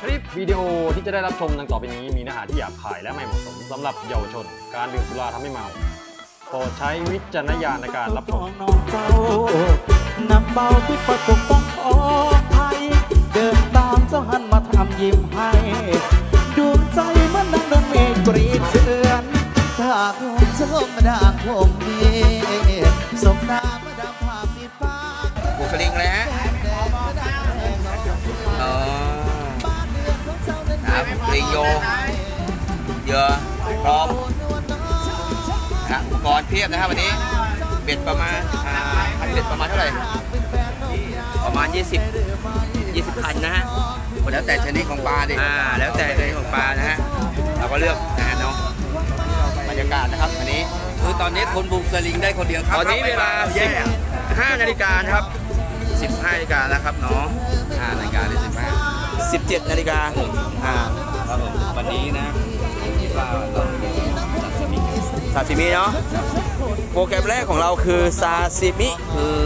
คลิปวิดีโอที่จะได้รับชมดังต่อไปนี้มีเนื้อหาที่หยาบคายและไม่เหมาะสมสำหรับเยาวชน การดื่มสุราทำให้เมาโปรดใช้วิจารณญาณในการรับชม น้องเจ้านำเบาที่ประปกป้องของไทยเดินตามเจ้าหันมาทำยิ้มให้ดวงใจมันดังดนเมฆกรีดเชือนถ้าผมชมมาด่างผมดี ลิกแล้วอ๋อครับรีโยเยอะพร้อมนะอุปกรณ์เพียบนะครับวันนี้ เบ็ดประมาณอ่าพันเบ็ดประมาณเท่าไหร่ ประมาณ 20 20พันนะฮะแล้วแต่ชนิดของปลาดิอ่า แล้วแต่ในของปลานะฮะ เราก็เลือกนะฮะเนาะบรรยากาศนะครับอันนี้ คือตอนนี้คนบุกสลิงได้คนเดียวครับ ตอนนี้เวลาแย่15นาฬิกานะครับ 15นาฬิกาแล้วครับเนาะห้านาฬิกาได้สิบห้า17นาฬิกาอ่าครับผมวันนี้นะคิดว่าเราจะจัดสมิงซาซิมิเนาะโปรแกรมแรกของเราคือซาซิมิคือ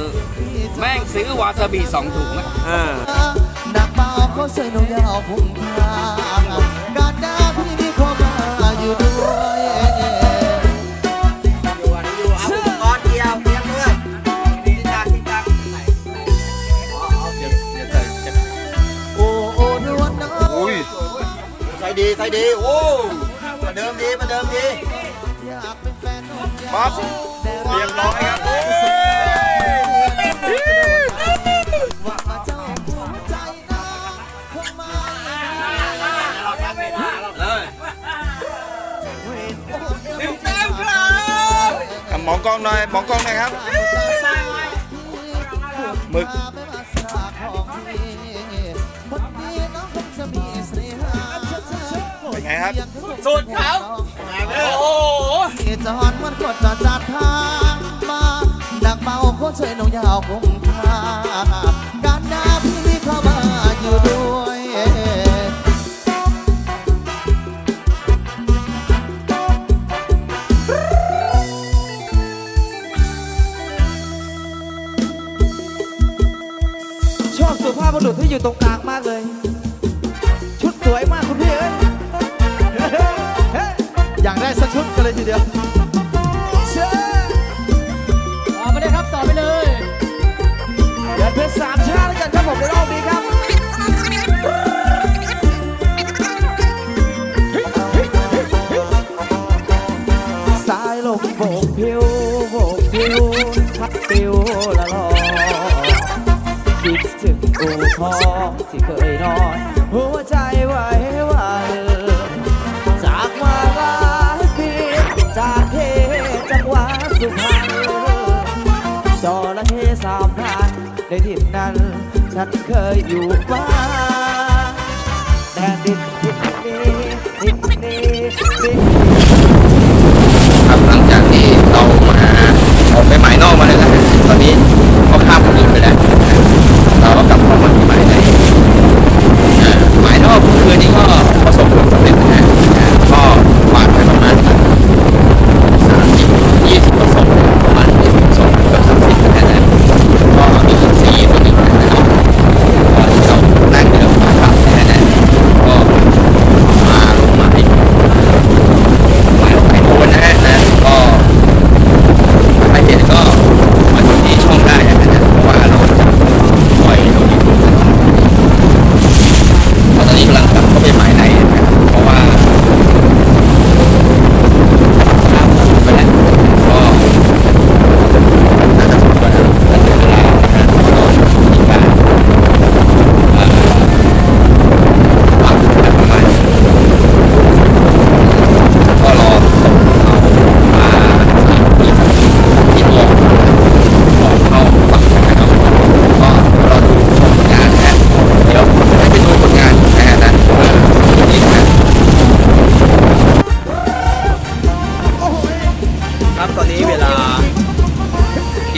แม่งซื้อวาซาบิสองถุงอะอ่านักเบาเขาใส่หนูยาวพุ่งทา ส่ดีใส่ดีโอ้มาเดิมดีมาเดิมดีอยากเป็นแฟนน้องปั๊บเรียบร้อยครับโอ้ยว่ามาเจ้าภูมิใจนะผมมาอะมองกล้องหน่อยมองกล้องหน่อยครับหมึก นไงครับ สุดเขาโอ้โหจอนมันกดจอดจัดทางมาดักเบาโคตรเฉยนงยาวคงทาการดาพี่เข้ามาอยู่ด้วยชอบสุภาพบุรุษที่อยู่ตรงกลางมากเลย ชุดสวยมาก อยากได้สักชุดกันเลยทีเดียวเชิญต่อไปเลยครับต่อไปเลยเดี๋ยวเป็นสามชาติแล้วกันครับผมในรอบนี้ครับสายลมโบกพิวโบกพิวพัดปิวละลอคิดถึงอู่ทองที่เคย สุพรรณจระเข้สามพันในถิ่นนั้น ฉันเคยอยู่บ้าน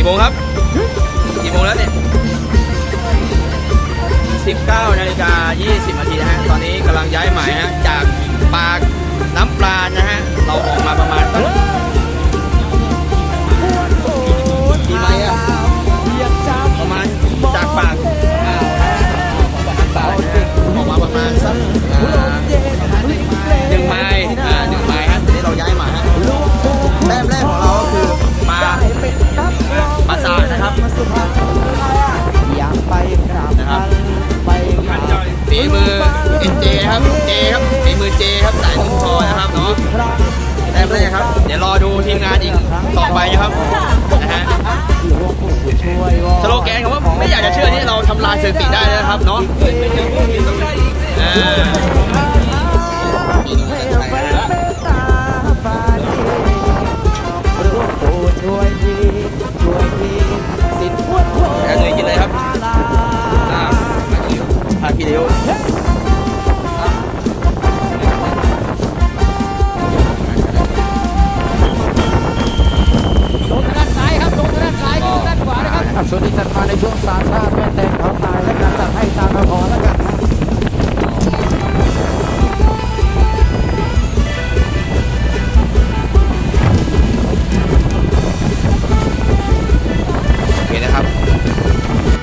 กี่โมงครับ กี่โมงแล้วเนี่ย19นาฬิกา20นาทีนะฮะ ตอนนี้กำลังย้ายหมายฮะ จากปากน้ำปลานะฮะ เนาะไม่ไหมครับ เดี๋ยวรอดูทีมงานอีกต่อไปนะครับนะฮะสโลแกนของว่าไม่อยากจะเชื่อที่เราทำลายสถิติได้นะครับเนาะ